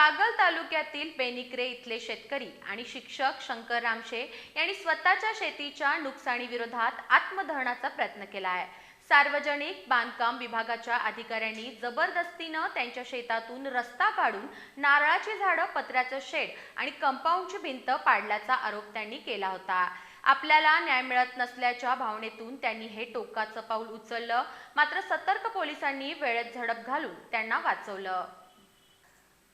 कागल तालुक्यातील बेनिक्रे इथले शेतकरी आणि शिक्षक शंकर रामशे यांनी स्वतःच्या शेतीच्या नुकसानीविरोधात आत्मदहनाचा प्रयत्न केला आहे. सार्वजनिक बांधकाम विभागाच्या अधिकाऱ्यांनी जबरदस्तीनं त्यांच्या शेतातून रस्ता काढून नारळाची झाडं पत्र्याचं शेड आणि कंपाऊंडची भिंत पाडल्याचा आरोप त्यांनी केला होता. आपल्याला न्याय मिळत नसल्याच्या भावनेतून त्यांनी हे टोकाचं पाऊल उचललं. मात्र सतर्क पोलिसांनी वेळेत झडप घालून त्यांना वाचवलं.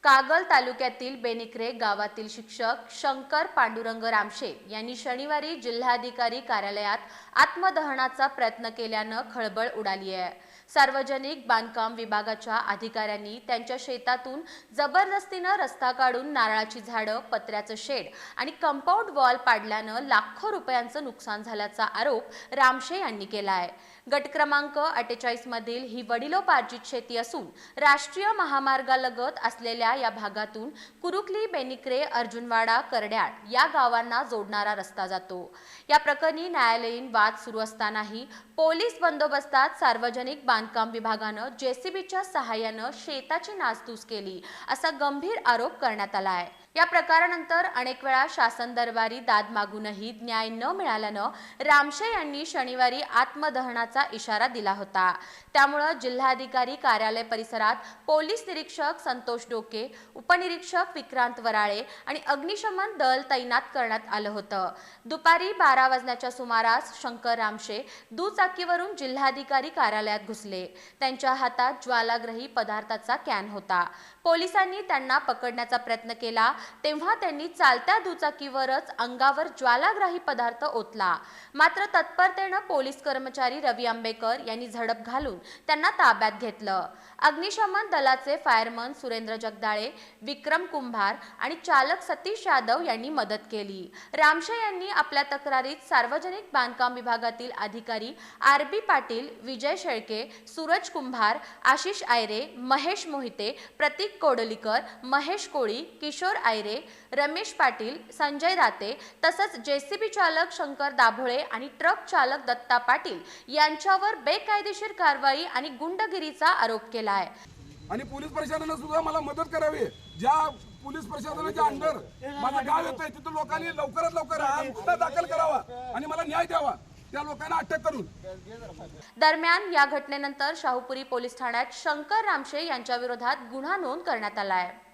कागल तालुक्यातील बेनिक्रे गावातील शिक्षक शंकर पांडुरंग रामशे यांनी शनिवारी जिल्हाधिकारी कार्यालयात आत्मदहनाचा प्रयत्न केल्यानं खळबळ उडाली आहे. सार्वजनिक बांधकाम विभागाच्या अधिकाऱ्यांनी त्यांच्या शेतातून जबरदस्तीनं रस्ता काढून नारळाची झाडं पत्र्याचं शेड आणि कंपाऊंड वॉल पाडल्यानं लाखो रुपयांचं नुकसान झाल्याचा आरोप रामशे यांनी केला आहे. गट क्रमांक अठ्ठेचाळीस मधील ही वडिलोपार्जित शेती असून राष्ट्रीय महामार्गालगत असलेल्या या भागातून कुरुकली बेनिक्रे अर्जुनवाडा करड्याळ या गावांना जोडणारा रस्ता जातो. या प्रकरणी न्यायालयीन वाद सुरू असतानाही पोलीस बंदोबस्तात सार्वजनिक बांधकाम विभागानं जेसीबीच्या सहाय्यानं शेताची नासधूस केली असा गंभीर आरोप करण्यात आला आहे. या प्रकारानंतर अनेक वेळा शासन दरबारी दाद मागूनही न्याय न मिळाल्यानं रामशे यांनी शनिवारी आत्मदहनाचा इशारा दिला होता. त्यामुळं जिल्हाधिकारी कार्यालय परिसरात पोलीस निरीक्षक संतोष डोके उपनिरीक्षक विक्रांत वराळे आणि अग्निशमन दल तैनात करण्यात आलं होतं. दुपारी बारा वाजण्याच्या सुमारास शंकर रामशे दुचाकीवरून जिल्हाधिकारी कार्यालयात घुसले. त्यांच्या हातात ज्वालाग्रही पदार्थाचा कॅन होता. पोलिसांनी त्यांना पकडण्याचा प्रयत्न केला तेव्हा त्यांनी चालत्या दुचाकीवरच अंगावर ज्वालाग्राही पदार्थ ओतला. मात्र तत्परतेनं पोलीस कर्मचारी रवी आंबेकर यांनी झडप घालून त्यांना ताब्यात घेतलं. अग्निशमन दलाचे फायरमन सुरेंद्र जगदाळे विक्रम कुंभार आणि चालक सतीश यादव यांनी मदत केली. रामशे यांनी आपल्या तक्रारीत सार्वजनिक बांधकाम विभागातील अधिकारी आर बी पाटील विजय शेळके सूरज कुंभार आशिष आयरे महेश मोहिते प्रतीक कोडलीकर महेश कोळी किशोर आयरे रमेश पाटील संजय राते तसंच जेसीबी चालक शंकर दाभोळे आणि ट्रक चालक दत्ता पाटील यांच्यावर बेकायदेशीर कारवाई आणि गुंडगिरीचा आरोप केला आहे आणि पोलीस प्रशासनानं सुद्धा मला मदत करावी. ज्या पोलीस प्रशासनाच्या अंडर माझं गाव येतंय तिथं लोकांनी लवकरात लवकर हा गुन्हा दाखल करावा आणि मला न्याय द्यावा. त्या लोकांना अटक करून. दरम्यान या घटनेनंतर शाहूपुरी पोलीस ठाण्यात शंकर रामशे यांच्या विरोधात गुन्हा नोंद करण्यात आला आहे